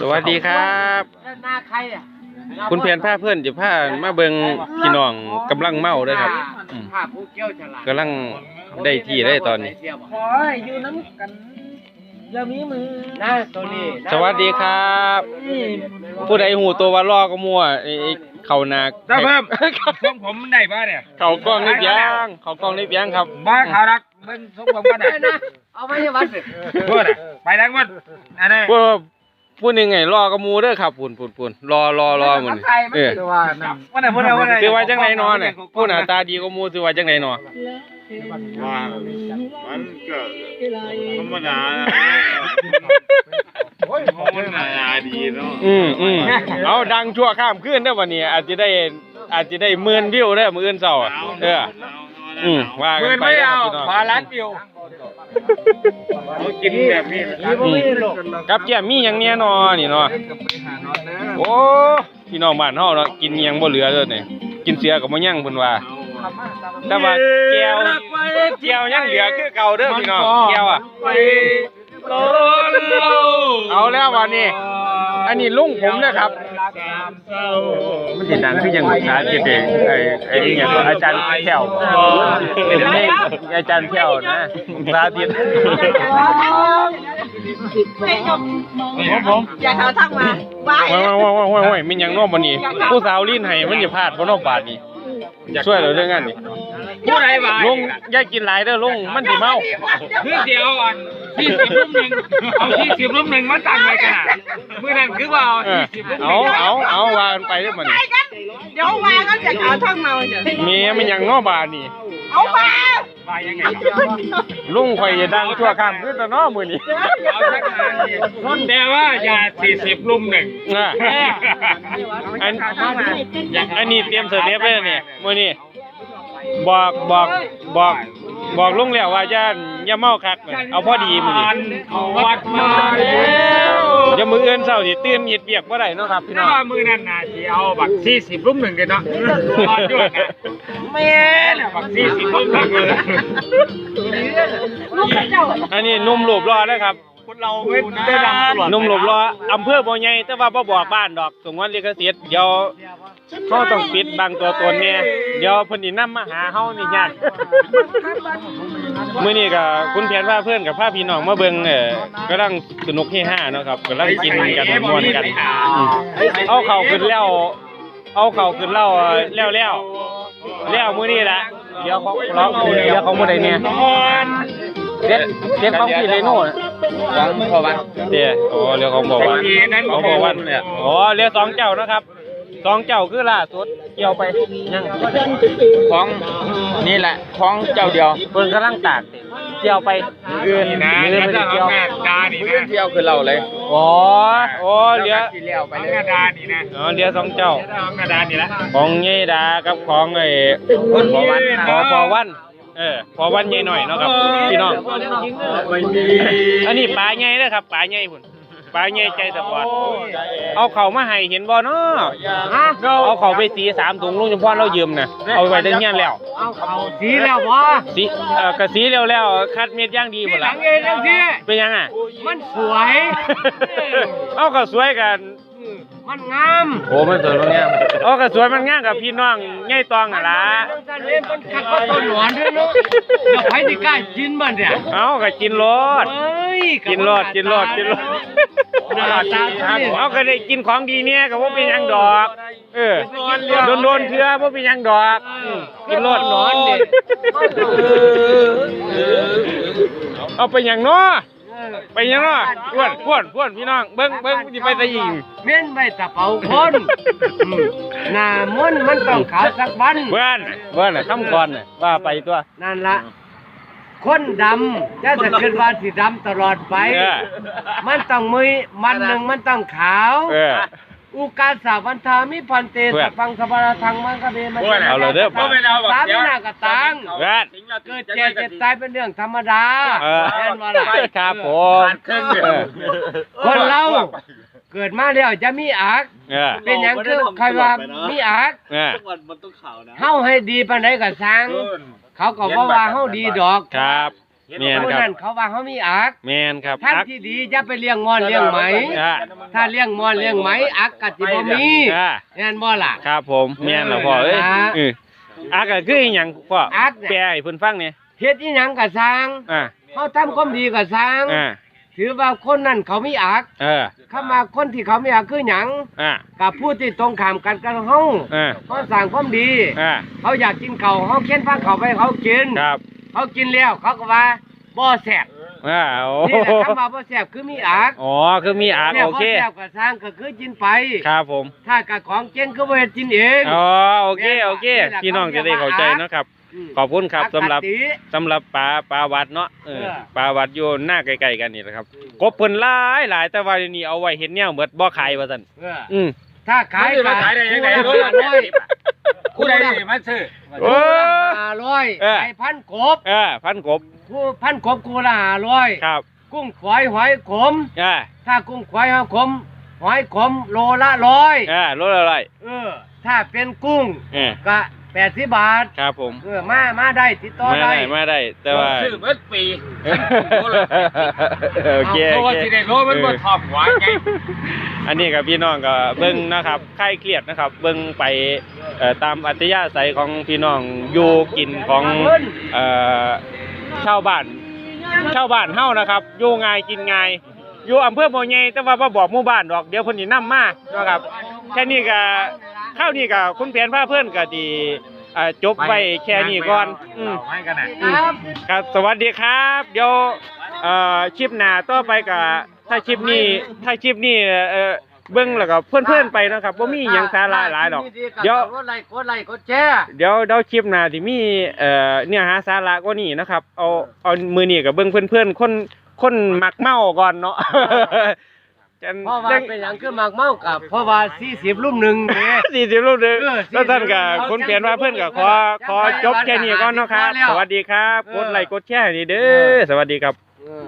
สวัสดีครับหน้าใครอะคุณเพียนผ้าเพื่อนจะผ้ามาเบิงพี่น้องกำลังเมาเด้อครับอืมผ้าผู้เกี่ยวฉลาดกำลังได้ที่ได้ตอนนี้ ขอให้อยู่น้ำกันอย่ามีมือหน้าตัวนี้สวัสดีครับผู้ใดหูตัวว่าลอก็มั่วไอ้ไอ้เขานาถ้าเพิ่มผมผมได้ป่ะเนี่ยเขากล้องนิบยางเขากล้องนิบยางครับบ้าข่าวรักเบิ่งสมผมกันได้นะนะเอาไว้ที่วัดสิพูดอะไปทั้งหมดอันนี้พูด พูดยังไงรอก็มูเด้อครับปุ่นปุ่นปุ่นรอรอรอมัน เออว่านั่นวันไหนวันไหนวันไหนคือว่าจังไหนนอนเนี่ยผู้หน้าตาดีก็มูคือว่าจังไหนนอนว่ามันก็ธรรมดาธรรมดาดีเนาะอืมอืมเอาดังชั่วข้ามคืนเด้อวันนี้ อาจจะได้อาจจะได้หมื่นวิวเด้อมื้ออื่นเช้าอะเออ อืมว่ากัเงินนไปไม่เด้อเอาพี่น้อง พาล้านวิวเขากินแบบนี้อืม กับแก้มมีหยังเนี่ยนอนี่เนาะโอ้พี่น้องบ้านเฮาเนาะกินหยังบ่เหลือเลยนี่กินเสือก็บ่ยังเพิ่นว่า แต่ว่าแก้วแก้วยังเหลือคือเก่าเด้อพี่น้องแก้วอะ ไปโลโลเอาแล้ววันนี้ อันนี้ลุงผมนะครับมันสิดังคือยังสาธิตเองไอ้ไอ้นี่หยังก็อาจารย์แถวเป็นเลขอาจารย์แถวนะสาธิตไม่จบผมผมอย่าเขาทักมาบายว้าวว้าวว้าวว้าวว้าวมันยังน้อมวันนี้ ผู้สาวลิ้นให้มันจะพลาดเพราะน้องบาทนี่ช่วยเราเรื่องงานนี่ ผู้ใดบ่ายลุงอย่ากินหลายเด้อลุงมันสิเมาคือเดียวอ่อนที่สิบรุ่มหนึ่งเอาที่สิบรุ่มหนึ่งมาตั้งไว้กันอะเมื่อนั้นคือว่าเอาเออที่สิบรุ่มหเอานึ่งเอาเอาว่ากันไปเด้อมันนี่เดี๋ยวมาก็จะเขาทักมาเดี๋ยวเมียมันยังน้อบาทนี่เอามาไปยังไงลุงข่อยจะดังทั่วข้ามคือตะน้อมื้อนี้เอาสักนานดิแต่ว่าอย่าสี่สิบรุ่มหนึ่งอะอันอันนี้เตรียมเสเต็ปเลยเนี่ยมื้อนี้ บอกบอกบอกบอกลุงแล้วว่าอย่าอย่าเมาคักเอาพอดีมื้อนี้เขาวัดมาแล้วเดี๋ยวมื้ออื่นเช้าสิตื่นเฮ็ดเวียกบ่ได้เนาะครับพี่น้ถ้าองว่ามือนั่นน่ะสิเอาบักสี่สิบรุ่มหนึ่งกันเนาะตอนด้วยนะแม่เนี่ยบักสี่สิบรุ่มหนึ่งเลย ลูกเจ้าอันนี้หนุ่มรูปรอนะครับคน เราไม่ได้ดังตลอดหนุ่มรูปรออำเภอบ่ใหญ่แต่ว่าบ่บอกบ้านดอกสงวนลิขสิทธิ์เดี๋ยวเฮาต้องปิดบางตัวตนแน่เดี๋ยวเพิ่นสินำมาหาเฮานี่ยากมื้อนี้ก็คุณเพียรพาเพื่อนกับพาพี่น้องมาเบิ่งเอ่อกำลังสนุกเฮฮาเนาะครับกำลังกินกันม่วนกันอืมเอาเข้าวขึ้นแล้ว เอาเข้าวขึ้นแล้วแล้วแล้วแล้วมื้อนี้ล่ะเดี๋ยวของร้องเดี๋ยวของบ่ได้เนี่ยเด็ดเด็ดของพี่เรโน่ น่ะของพอวัดเดี๋ยวโอ้เรือของบอกว่าแต่ทีนั้นของบอกว่าโอ้เรือสองเจ้านะครับสองเจ้าคือล่าสุดเกี่ยวไปยังของนี่แหละของเจ้าเดียวเพิ่นกำลังตากเกี่ยวไปเอื่นนี่นะเรือแล้วเพิ่นก็เกี่ยวเอาแม่ดานี่เพื่อนนะเที่ยวคือเราเลยโอ้โอ้เรือที่เลี้ยวไปเลยดานี่นะอ๋อเรือสองเจ้าของดานี่ละของเยดากับของไอ้คนพอวันพอพอวัน เออพอวันใหญ่หน่อยเนาะครับพี่น้องไม่มีอันนี้ปลาใหญ่เด้อครับปลาใหญ่พุ่นปลาใหญ่ใจสปอร์ตเอาเข่ามาให้เห็นบ่เนาะเอาเข่าไปสีสามถุงลุงจำพรเรายืมน่ะเอาไว้ได้เงี้ยแล้วเอาเขาสีแล้ววะสีเอ่อกระสีเร็วแล้วคัดเม็ดย่างดีหมดหลัละงเองจังซี่เป็นยังอะมันสวย เอาก็สวยกัน มันงามโอ้มันสวยมันงามเอาก็สวยมันงามกับพี่น้องง่ายตองอะล่ะจันเล่นมันคักก็ต้นหนอนด้วยเนาะเดี๋ยวใครที่กล้ากินมันเนี่ยเอาก็กินรสเฮ้ยกินรสกินรสกินรสหน้าตาเนี่ยเอาก็ได้กินของดีเนี่ยก็บ่เป็นหยังดอก เออโดนโดนๆเถื่อบ่เป็นหยังดอกอืมกินรสหนอนเด็ดเอาไปหยังเนาะ ไปหยังเนาะพวนพวนพวนพี่น้อง เบิ่งเบิ่งสิไปตะยิงเม่นใบตะเปาคนอืมหน้ามันมันต้องขาวสักวันเบิ่นเบิ่นน่ะคำก่อนน่ะว่าไปตัว นั่นละคนดำจะจะขึ้นว่าสีดำตลอดไปเออมันต้องมือมันหนึ่งมันต้องขาวเอออุกาสาวันทามิพันเตเพื่สอนพังสบาราทังมันกะเบมันเอาเลยเด้อก็ไม่เอาบักตามเสียวหน้ากระตังเบิ่นเกิดเจ็บเจ็บตายเป็นเรื่องธรรมดาเออแน่นว่าล่ะครับผมเครื่องเดียวเออคนเราเกิดมาแล้วจะมีอักเออเป็นอย่างคือใครว่ามีอักเออวันมันต้องขาวนะเฮาให้ดีปานใดก็สร้าง เขาก็บ่ว่าเฮาดีดอกครับ แม่นคนครับนั้นเขาว่าเขามีอักแมนครับท่านอักที่ดีอย่าไปเลี้ยงมอนเลี้ยงไหม อ่าถ้าเลี้ยงมอนเลี้ยงไหมอักก็สิบ่มีอ่าแม่นบ่ล่ะ ครับผมแม่นแล้วพ่อเอ้ยอ่าเอออักก็คืออีหยังพ่ออักเนี่ย แปลให้เพิ่นฟังเนี่ยเฮ็ดอีหยังก็สร้างอ่าเขาทำความดีก็สร้าง อ่าถือว่าคนนั้นเขามีอักเออเข้ามาคนที่เขามีอักคือหยังอ่ากับผู้ที่ตรงข้ามกันกับเฮาอ่าเขาสร้างความดี อ่าเขาอยากกินข้าวเฮาเข็นผ้าเขาวไปให้เขากิน ครับ เขากินแล้วเขาก็ว่าบ่แซ่บอ่าโอ้นี่แหละคำว่าบ่แซ่บคือมีอักอ๋อคือมีอักเนี่ยโอบ่เคแซ่บก็สร้างก็คือกินไปครับผม ถ้ากับของเก่งก็บ่เฮ็ดกินเองอ๋อโอเคโอเคนี่แหละพี่น้องจะได้เข้าใจเนาะครับมขอบคุณครับอักสำหรับติสำหรับปลาปลาวัดเนาะเออเออปลาวัดอยู่หน้าใกล้ๆกันนี่แหละครับกบเพิ่นหลายหลายแต่ว่าเดี๋ยวนี้เอาไว้เฮ็ดแนวเบิดบ่ขายว่าซั่นเอออืม ถ้าขายมันสิมาขายได้ยังไงคู่ละร้อยผู้ใดนี่มันซื้อโอ้คู่ละห้าร้อยเออไอ้พันกบเออพันกบคู่พันกบคู่ละห้าร้อยครับ กุ้งฝอยหอยขมอ่าถ้ากุ้งฝอยหอยขมหอยขมโลละร้อยอ่าลดอะไรเออถ้าเป็นกุ้งเออก็ แปดสิบบาทครับผมเออมามาได้ติดต่อมาได้ได้มาได้ แต่ว่า ซื้อเบิดปีโอเคเพราะโอว่าเค สิได้โลมันบ่ทอมหัวไง อันนี้กับพี่น้องก็เบิ่งนะครับคลายเครียดนะครับ เบิ่งไปเอ่อตามอัธยาศัยของพี่น้องอยู่กินของเอ่อชาวบ้านชาวบ้านเฮานะครับอยู่ง่ายกินง่ายอยู่อำเภอบ่อใหญ่แต่ว่าบ่บอกหมู่บ้านดอกเดี๋ยวเพิ่นสินำมานะครับแค่นี้ก็ ข้าวนี้ก็คุณแผนพาเพิ่นก็สิเอ่อจบไว้แค่นี้ก่อนอืม ให้กันน่ะครับ ครับสวัสดีครับ เดี๋ยวเอ่อคลิปหน้าต่อไปก็ถ้าคลิปนี้ถ้าคลิปนี้เอ่อเบิ่งแล้วก็เพื่อนๆไปเนาะครับบ่มีหยังสาระหลายดอก เดี๋ยว กดไลค์กดไลค์กดแชร์ เดี๋ยวเดี๋ยวคลิปหน้าที่มีเอ่อเนื้อหาสาระกว่านี้นะครับ เอาเอามือนี้ก็เบิ่งเพื่อนๆคนคนมักเมาก่อนเนาะ จันเพราะว่าเป็นอย่างคือหมากเมากับเพราะว่า40ลุ่มหนึ่งเด้ สี่สิบรูปเด้อเออแล้วท่านก็เอาคุณเปลี่ยนว่าเพื่อนก็ขอขอจบแค่นี้ก่อนเนาะครับ สวัสดีครับ กดไลค์กดแชร์ให้นี่เด้อ สวัสดีครับ